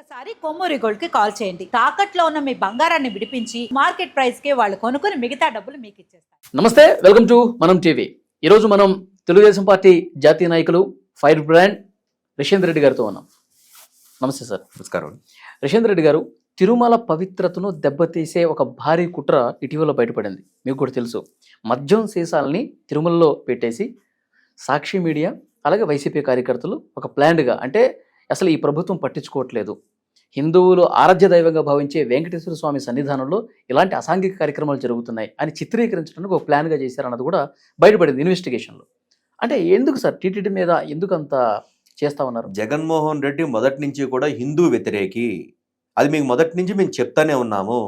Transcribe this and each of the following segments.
ఒక్కసారి కొమ్మూరి గోల్డ్కి కాల్ చేయండి. తాకట్లో ఉన్న మీ బంగారాన్ని విడిపించి మార్కెట్ ప్రైస్కి వాళ్ళు కొనుక్కుని మిగతా డబ్బులు మీకు ఇచ్చేస్తారు. నమస్తే వెల్కమ్ టు మనం టీవీ. ఈరోజు మనం తెలుగుదేశం పార్టీ జాతీయ నాయకులు ఫైర్ బ్రాండ్ రిషేందర్ రెడ్డి గారితో ఉన్నాం. నమస్తే సార్. నమస్కారం. రిషేందర్ రెడ్డి గారు తిరుమల పవిత్రతను దెబ్బతీసే ఒక భారీ కుట్ర ఇటీవల బయటపడింది. మీకు కూడా తెలుసు. మద్యం సీసాలని తిరుమలలో పెట్టేసి సాక్షి మీడియా అలాగే వైసీపీ కార్యకర్తలు ఒక ప్లాన్డ్గా అంటే అసలు ఈ ప్రభుత్వం పట్టించుకోవట్లేదు. హిందువులు ఆరాధ్య దైవంగా భావించే వెంకటేశ్వర స్వామి సన్నిధానంలో ఇలాంటి అసాంఘిక కార్యక్రమాలు జరుగుతున్నాయి అని చిత్రీకరించడానికి ఒక ప్లాన్గా చేశారన్నది కూడా బయటపడింది ఇన్వెస్టిగేషన్లో. అంటే ఎందుకు సార్ టీటీడీ మీద ఎందుకు అంత చేస్తా ఉన్నారు? జగన్మోహన్ రెడ్డి మొదటి నుంచి కూడా హిందూ వ్యతిరేకి. అది మీకు మొదటి నుంచి మేము చెప్తానే ఉన్నాము.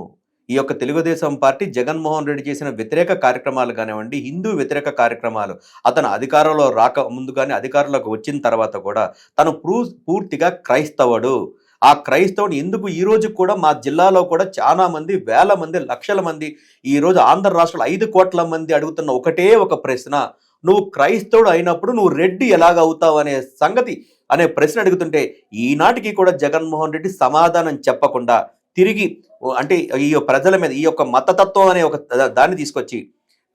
ఈ యొక్క తెలుగుదేశం పార్టీ జగన్మోహన్ రెడ్డి చేసిన వ్యతిరేక కార్యక్రమాలు కానివ్వండి హిందూ వ్యతిరేక కార్యక్రమాలు అతను అధికారంలో రాక ముందు కానీ అధికారంలోకి వచ్చిన తర్వాత కూడా తను ప్రూ పూర్తిగా క్రైస్తవుడు. ఆ క్రైస్తవుని ఎందుకు ఈ రోజు కూడా మా జిల్లాలో కూడా చాలా మంది వేల మంది లక్షల మంది ఈ రోజు ఆంధ్ర రాష్ట్రంలో ఐదు కోట్ల మంది అడుగుతున్న ఒకటే ఒక ప్రశ్న. నువ్వు క్రైస్తవుడు అయినప్పుడు నువ్వు రెడ్డి ఎలాగ అవుతావు అనే సంగతి అనే ప్రశ్న అడుగుతుంటే ఈనాటికి కూడా జగన్మోహన్ రెడ్డి సమాధానం చెప్పకుండా తిరిగి ఓ అంటే ఈ యొక్క ప్రజల మీద ఈ యొక్క మతతత్వం అనే ఒక దాన్ని తీసుకొచ్చి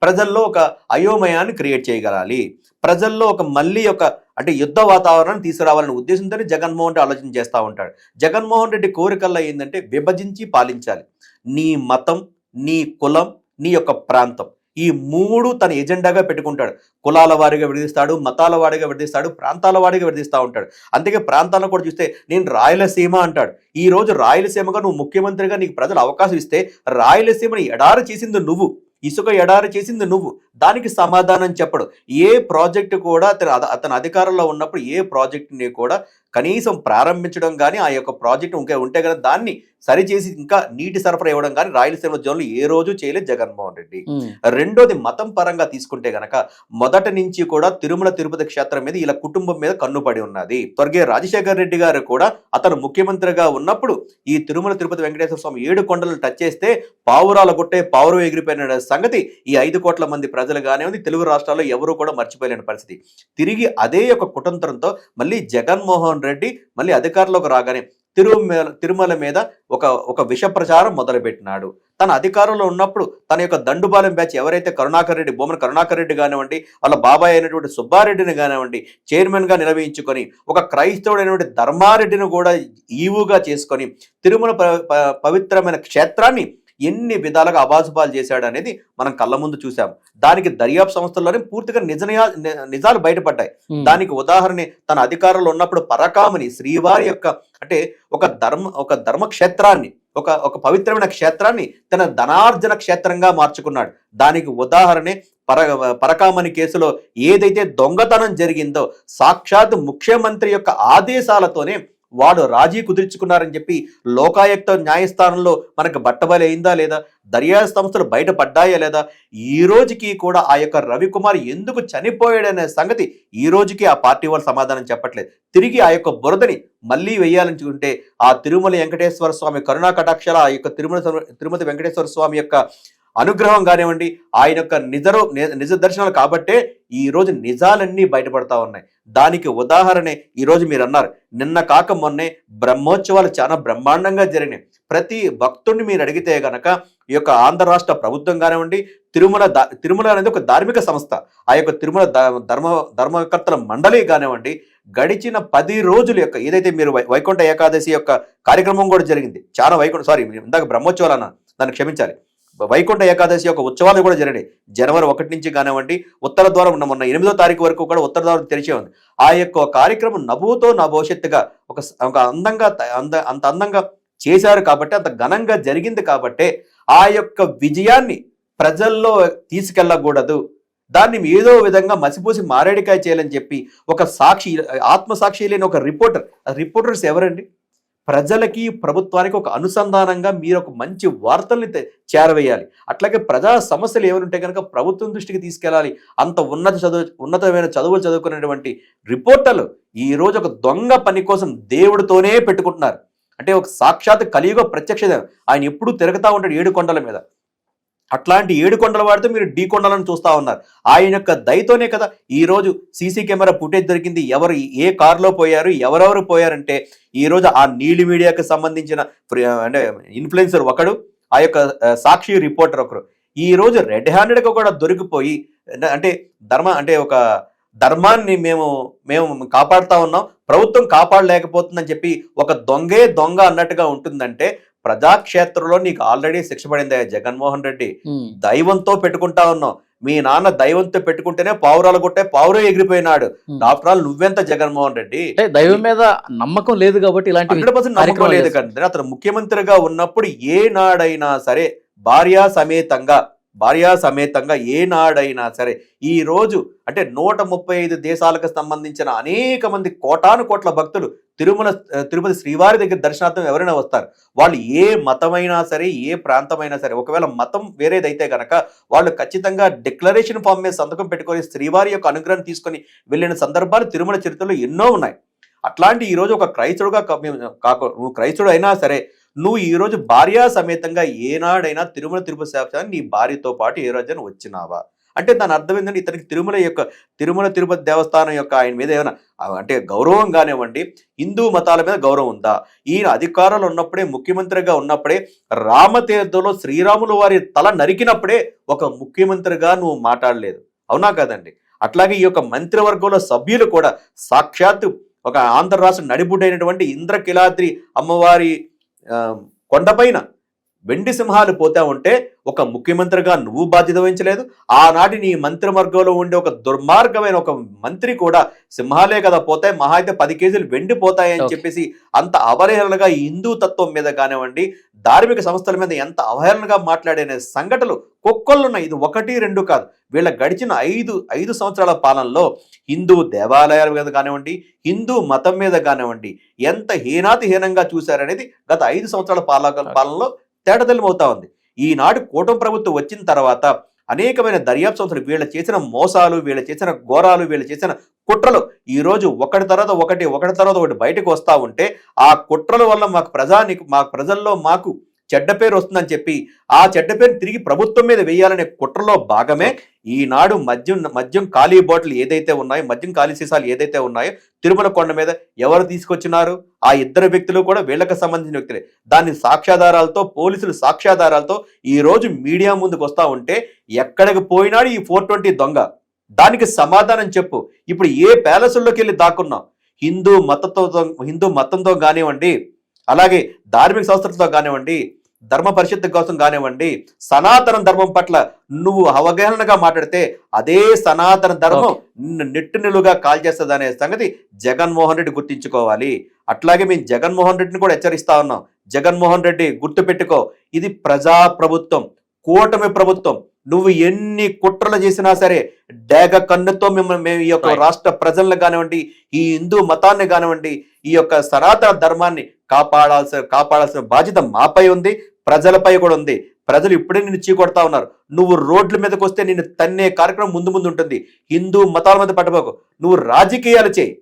ప్రజల్లో ఒక అయోమయాన్ని క్రియేట్ చేయగలాలి. ప్రజల్లో ఒక మళ్ళీ ఒక అంటే యుద్ధ వాతావరణాన్ని తీసుకురావాలనే ఉద్దేశంతోనే జగన్మోహన్ రెడ్డి ఆలోచన చేస్తూ ఉంటాడు. జగన్మోహన్ రెడ్డి కోరికల్లో ఏంటంటే విభజించి పాలించాలి. నీ మతం నీ కులం నీ యొక్క ప్రాంతం. ఈ మూడు తన ఎజెండాగా పెట్టుకుంటాడు. కులాల వారిగా విడదీస్తాడు మతాల వాడిగా విడదీస్తాడు ప్రాంతాల వాడిగా విడదీస్తూ ఉంటాడు. అందుకే ప్రాంతాలను కూడా చూస్తే నేను రాయలసీమ అంటాడు. ఈ రోజు రాయలసీమగా నువ్వు ముఖ్యమంత్రిగా నీకు ప్రజలు అవకాశం ఇస్తే రాయలసీమని ఎడారి చేసింది నువ్వు. ఇసుక ఎడారి చేసింది నువ్వు. దానికి సమాధానం చెప్పడు. ఏ ప్రాజెక్టు కూడా అతను అత- అతను అధికారంలో ఉన్నప్పుడు ఏ ప్రాజెక్టుని కూడా కనీసం ప్రారంభించడం కానీ ఆ యొక్క ప్రాజెక్టు ఇంకా ఉంటే కదా దాన్ని సరిచేసి ఇంకా నీటి సరఫరా ఇవ్వడం కానీ రాయలసీమ జోన్లో ఏ రోజు చేయలేదు జగన్మోహన్ రెడ్డి. రెండోది మతం పరంగా తీసుకుంటే గనక మొదటి నుంచి కూడా తిరుమల తిరుపతి క్షేత్రం మీద ఇలా కుటుంబం మీద కన్నుపడి ఉన్నది. స్వర్గీయ రాజశేఖర్ రెడ్డి గారు కూడా అతను ముఖ్యమంత్రిగా ఉన్నప్పుడు ఈ తిరుమల తిరుపతి వెంకటేశ్వర స్వామి ఏడు కొండలను టచ్ చేస్తే పావురాల గుట్టే పావురం ఎగిరిపోయిన సంగతి ఈ ఐదు కోట్ల మంది ప్రజలు కానివ్వండి తెలుగు రాష్ట్రాల్లో ఎవరూ కూడా మర్చిపోలేని పరిస్థితి. తిరిగి అదే ఒక కుటంతరంతో మళ్ళీ జగన్మోహన్ రెడ్డి మళ్ళీ అధికారంలోకి రాగానే తిరుమల తిరుమల మీద ఒక ఒక విష ప్రచారం మొదలుపెట్టినాడు. తన అధికారంలో ఉన్నప్పుడు తన యొక్క దండుబాలెం బ్యాచ్ ఎవరైతే కరుణాకర్ రెడ్డి బొమ్మన కరుణాకర్ రెడ్డి కానివ్వండి వాళ్ళ బాబాయ్ అయినటువంటి సుబ్బారెడ్డిని కానివ్వండి చైర్మన్గా నిలవించుకొని నిర్వహించుకొని ఒక క్రైస్తవుడైనటువంటి ధర్మారెడ్డిని కూడా ఈవుగా చేసుకొని తిరుమల ప- ప- పవిత్రమైన క్షేత్రాన్ని ఎన్ని విధాలుగా అబాసుపాలు చేశాడు అనేది మనం కళ్ళ ముందు చూసాం దానికి దర్యాప్తు సంస్థల్లోనే పూర్తిగా నిజ నిజాలు బయటపడ్డాయి. దానికి ఉదాహరణ తన అధికారంలో ఉన్నప్పుడు పరకామని శ్రీవారి యొక్క అంటే ఒక ధర్మ ఒక ధర్మక్షేత్రాన్ని ఒక ఒక పవిత్రమైన క్షేత్రాన్ని తన ధనార్జన క్షేత్రంగా మార్చుకున్నాడు. దానికి ఉదాహరణే పర పరకామని కేసులో ఏదైతే దొంగతనం జరిగిందో సాక్షాత్ ముఖ్యమంత్రి యొక్క ఆదేశాలతోనే వాడు రాజీ కుదుర్చుకున్నారని చెప్పి లోకాయుక్త న్యాయస్థానంలో మనకు బట్టబలి అయిందా లేదా? దర్యాప్తు సంస్థలు బయటపడ్డాయా లేదా? ఈ రోజుకి కూడా ఆ యొక్క రవికుమార్ ఎందుకు చనిపోయాడనే సంగతి ఈ రోజుకి ఆ పార్టీ వాళ్ళు సమాధానం చెప్పట్లేదు. తిరిగి ఆ యొక్క బురదని మళ్ళీ వేయాలనుకుంటే ఆ తిరుమల వెంకటేశ్వర స్వామి కరుణా కటాక్షల ఆ యొక్క తిరుమల తిరుమతి వెంకటేశ్వర స్వామి యొక్క అనుగ్రహం కానివ్వండి ఆయన యొక్క నిజరు నిజ దర్శనాలు కాబట్టే ఈరోజు నిజాలన్నీ బయటపడతా ఉన్నాయి. దానికి ఉదాహరణే ఈ రోజు మీరు అన్నారు నిన్న కాక మొన్నే బ్రహ్మోత్సవాలు చాలా బ్రహ్మాండంగా జరిగినాయి. ప్రతి భక్తుడిని మీరు అడిగితే గనక ఈ యొక్క ఆంధ్ర రాష్ట్ర ప్రభుత్వం కానివ్వండి తిరుమల దా- తిరుమల అనేది ఒక ధార్మిక సంస్థ. ఆ యొక్క తిరుమల ధర్మ ధర్మకర్తల మండలి కానివ్వండి గడిచిన పది రోజుల యొక్క ఏదైతే మీరు వై- వైకుంఠ ఏకాదశి యొక్క కార్యక్రమం కూడా జరిగింది. చాలా వైకుంఠ సారీ ఇందాక బ్రహ్మోత్సవాలు అన్న దాన్ని క్షమించాలి. వైకుంఠ ఏకాదశి యొక్క ఉత్సవాలు కూడా జరిగినాయి. జనవరి ఒకటి నుంచి కానివ్వండి ఉత్తర ద్వారం ఉన్న మొన్న ఎనిమిదో తారీఖు వరకు కూడా ఉత్తర ద్వారం తెరిచే ఉంది. ఆ యొక్క కార్యక్రమం నభూతో నా భవిష్యత్తుగా ఒక ఒక అందంగా అంద అంత అందంగా చేశారు కాబట్టి అంత ఘనంగా జరిగింది కాబట్టే ఆ యొక్క విజయాన్ని ప్రజల్లో తీసుకెళ్ళకూడదు. దాన్ని ఏదో విధంగా మసిపూసి మారేడికాయ చేయాలని చెప్పి ఒక సాక్షి ఆత్మసాక్షి లేని ఒక రిపోర్టర్ ఆ రిపోర్టర్స్ ఎవరండి? ప్రజలకి ప్రభుత్వానికి ఒక అనుసంధానంగా మీరు ఒక మంచి వార్తల్ని చేరవేయాలి. అట్లాగే ప్రజా సమస్యలు ఏమైనా కనుక ప్రభుత్వం దృష్టికి తీసుకెళ్ళాలి. అంత ఉన్నత చదువు ఉన్నతమైన చదువులు చదువుకునేటువంటి రిపోర్టర్లు ఈ రోజు ఒక దొంగ పని కోసం దేవుడితోనే పెట్టుకుంటున్నారు. అంటే ఒక సాక్షాత్ కలియుగ ప్రత్యక్ష ఆయన ఎప్పుడూ తిరుగుతూ ఉంటాడు ఏడు కొండల మీద. అట్లాంటి ఏడు కొండల వాడితో మీరు ఢీ కొండలను చూస్తా ఉన్నారు. ఆయన యొక్క దయతోనే కదా ఈరోజు సీసీ కెమెరా ఫుటేజ్ దొరికింది. ఎవరు ఏ కారులో పోయారు ఎవరెవరు పోయారంటే ఈరోజు ఆ నీలి మీడియాకి సంబంధించిన అంటే ఇన్ఫ్లుయెన్సర్ ఒకడు ఆ యొక్క సాక్షి రిపోర్టర్ ఒకరు. ఈరోజు రెడ్ హ్యాండెడ్గా కూడా దొరికిపోయి అంటే ధర్మ అంటే ఒక ధర్మాన్ని మేము మేము కాపాడుతా ఉన్నాం. ప్రభుత్వం కాపాడలేకపోతుందని చెప్పి ఒక దొంగే దొంగ అన్నట్టుగా ఉంటుందంటే ప్రజాక్షేత్రంలో నీకు ఆల్రెడీ శిక్ష పడింది జగన్మోహన్ రెడ్డి. దైవంతో పెట్టుకుంటా ఉన్నాం మీ నాన్న దైవంతో పెట్టుకుంటేనే పావురాలు కొట్టే పావురే ఎగిరిపోయినాడు. ఆఫ్టర్ ఆల్ నువ్వెంత జగన్మోహన్ రెడ్డి దైవం మీద నమ్మకం లేదు కాబట్టి ఇలాంటి హండ్రెడ్ పర్సెంట్ నమ్మకం లేదు. కానీ అతను ముఖ్యమంత్రిగా ఉన్నప్పుడు ఏ నాడైనా సరే భార్యా సమేతంగా భార్యా సమేతంగా ఏ నాడైనా సరే ఈరోజు అంటే నూట ముప్పై ఐదు దేశాలకు సంబంధించిన అనేక మంది కోటాను కోట్ల భక్తులు తిరుమల తిరుపతి శ్రీవారి దగ్గర దర్శనార్థం ఎవరైనా వస్తారు. వాళ్ళు ఏ మతమైనా సరే ఏ ప్రాంతమైనా సరే ఒకవేళ మతం వేరేదైతే గనక వాళ్ళు ఖచ్చితంగా డిక్లరేషన్ ఫామ్ మీద సంతకం పెట్టుకొని శ్రీవారి యొక్క అనుగ్రహం తీసుకొని వెళ్ళిన సందర్భాలు తిరుమల చరిత్రలో ఎన్నో ఉన్నాయి. అట్లాంటి ఈరోజు ఒక క్రైస్తవుడుగా మేము కాక నువ్వు క్రైస్తవుడు అయినా సరే నువ్వు ఈ రోజు భార్యా సమేతంగా ఏనాడైనా తిరుమల తిరుపతి సేవచాన్ని నీ భార్యతో పాటు ఏ రోజైనా వచ్చినావా? అంటే దాని అర్థం ఏంటంటే ఇతనికి తిరుమల యొక్క తిరుమల తిరుపతి దేవస్థానం యొక్క ఆయన మీద ఏమైనా అంటే గౌరవం కానివ్వండి హిందూ మతాల మీద గౌరవం ఉందా? ఈయన అధికారంలో ఉన్నప్పుడే ముఖ్యమంత్రిగా ఉన్నప్పుడే రామతీర్థంలో శ్రీరాములు వారి తల నరికినప్పుడే ఒక ముఖ్యమంత్రిగా నువ్వు మాట్లాడలేదు. అవునా కదండి? అట్లాగే ఈ యొక్క మంత్రివర్గంలో సభ్యులు కూడా సాక్షాత్తు ఒక ఆంధ్ర రాష్ట్ర నడిబుడైనటువంటి ఇంద్రకిలాద్రి అమ్మవారి కొండపైన వెండి సింహాలు పోతా ఉంటే ఒక ముఖ్యమంత్రిగా నువ్వు బాధ్యత వహించలేదు. ఆనాటి నీ మంత్రివర్గంలో ఉండే ఒక దుర్మార్గమైన ఒక మంత్రి కూడా సింహాలే కదా పోతాయి మహా అయితే పది కేజీలు వెండి పోతాయని Okay. చెప్పేసి అంత అవహేళనగా హిందూ తత్వం మీద కానివ్వండి ధార్మిక సంస్థల మీద ఎంత అవహేళనగా మాట్లాడే సంఘటనలు కుక్కలున్నాయి. ఇది ఒకటి రెండు కాదు. వీళ్ళ గడిచిన ఐదు ఐదు సంవత్సరాల పాలనలో హిందూ దేవాలయాల మీద కానివ్వండి హిందూ మతం మీద కానివ్వండి ఎంత హీనాతి హీనంగా చూశారనేది గత ఐదు సంవత్సరాల పాలక పాలనలో తేటతెల్లమవుతా ఉంది. ఈనాడు కూటమి ప్రభుత్వం వచ్చిన తర్వాత అనేకమైన దర్యాప్తు సంస్థలు వీళ్ళ చేసిన మోసాలు వీళ్ళ చేసిన ఘోరాలు వీళ్ళు చేసిన కుట్రలు ఈరోజు ఒకటి తర్వాత ఒకటి ఒకటి తర్వాత ఒకటి బయటకు వస్తూ ఉంటే ఆ కుట్రల వల్ల మాకు ప్రజానికి మా ప్రజల్లో మాకు చెడ్డ పేరు వస్తుందని చెప్పి ఆ చెడ్డ పేరు తిరిగి ప్రభుత్వం మీద వేయాలనే కుట్రలో భాగమే ఈనాడు మద్యం మద్యం ఖాళీ బాటిల్ ఏదైతే ఉన్నాయో మద్యం ఖాళీ సీసాలు ఏదైతే ఉన్నాయో తిరుమల కొండ మీద ఎవరు తీసుకొచ్చినారు? ఆ ఇద్దరు వ్యక్తులు కూడా వీళ్ళకి సంబంధించిన వ్యక్తులే. దాని సాక్ష్యాధారాలతో పోలీసులు సాక్ష్యాధారాలతో ఈ రోజు మీడియా ముందుకు వస్తూ ఉంటే ఎక్కడికి పోయినాడు ఈ ఫోర్ ట్వంటీ దొంగ? దానికి సమాధానం చెప్పు. ఇప్పుడు ఏ ప్యాలెస్లోకి వెళ్ళి దాక్కున్నాం హిందూ మతంతో హిందూ మతంతో కానివ్వండి అలాగే ధార్మిక సంస్థలతో కానివ్వండి ధర్మ పరిషత్ కోసం కానివ్వండి సనాతన ధర్మం పట్ల నువ్వు అవగాహనగా మాట్లాడితే అదే సనాతన ధర్మం నిన్ను నెట్టు నిలువుగా కాల్ చేస్తుంది అనే సంగతి జగన్మోహన్ రెడ్డి గుర్తించుకోవాలి. అట్లాగే మేము జగన్మోహన్ రెడ్డిని కూడా హెచ్చరిస్తా ఉన్నాం. జగన్మోహన్ రెడ్డి గుర్తుపెట్టుకో ఇది ప్రజా ప్రభుత్వం కూటమి ప్రభుత్వం. నువ్వు ఎన్ని కుట్రలు చేసినా సరే డేగ కన్నుతో మిమ్మల్ని మేము ఈ యొక్క. రాష్ట్ర ప్రజలను కానివ్వండి ఈ హిందూ మతాన్ని కానివ్వండి ఈ యొక్క సనాతన ధర్మాన్ని కాపాడాల్సిన కాపాడాల్సిన బాధ్యత మాపై ఉంది. ప్రజలపై కూడా ఉంది. ప్రజలు ఇప్పుడే నిన్ను చీకొడతా ఉన్నారు. నువ్వు రోడ్ల మీదకి వస్తే నిన్ను తన్నే కార్యక్రమం ముందు ముందు ఉంటుంది. హిందూ మతాల మీద పట్టబోకు. నువ్వు రాజకీయాలు చేయి.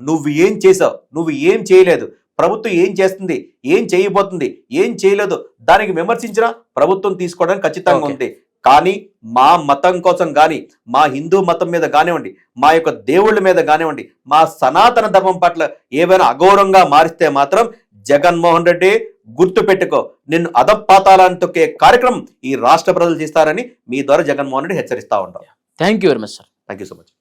నువ్వు ఏం చేసావు? నువ్వు ఏం చేయలేదు? ప్రభుత్వం ఏం చేస్తుంది? ఏం చేయబోతుంది? ఏం చేయలేదు? దానికి విమర్శించిన ప్రభుత్వం తీసుకోవడానికి ఖచ్చితంగా. ఉంది. కానీ మా మతం కోసం కానీ మా హిందూ మతం మీద కానివ్వండి మా యొక్క దేవుళ్ళ మీద కానివ్వండి మా సనాతన ధర్మం పట్ల ఏవైనా అగౌరవంగా మారిస్తే మాత్రం జగన్మోహన్ రెడ్డి గుర్తు పెట్టుకో నిన్ను అధపాతాలను తొక్కే కార్యక్రమం ఈ రాష్ట్ర ప్రజలు చేస్తారని మీ ద్వారా జగన్మోహన్ రెడ్డి హెచ్చరిస్తా ఉంటాం thank you very much sir thank you so much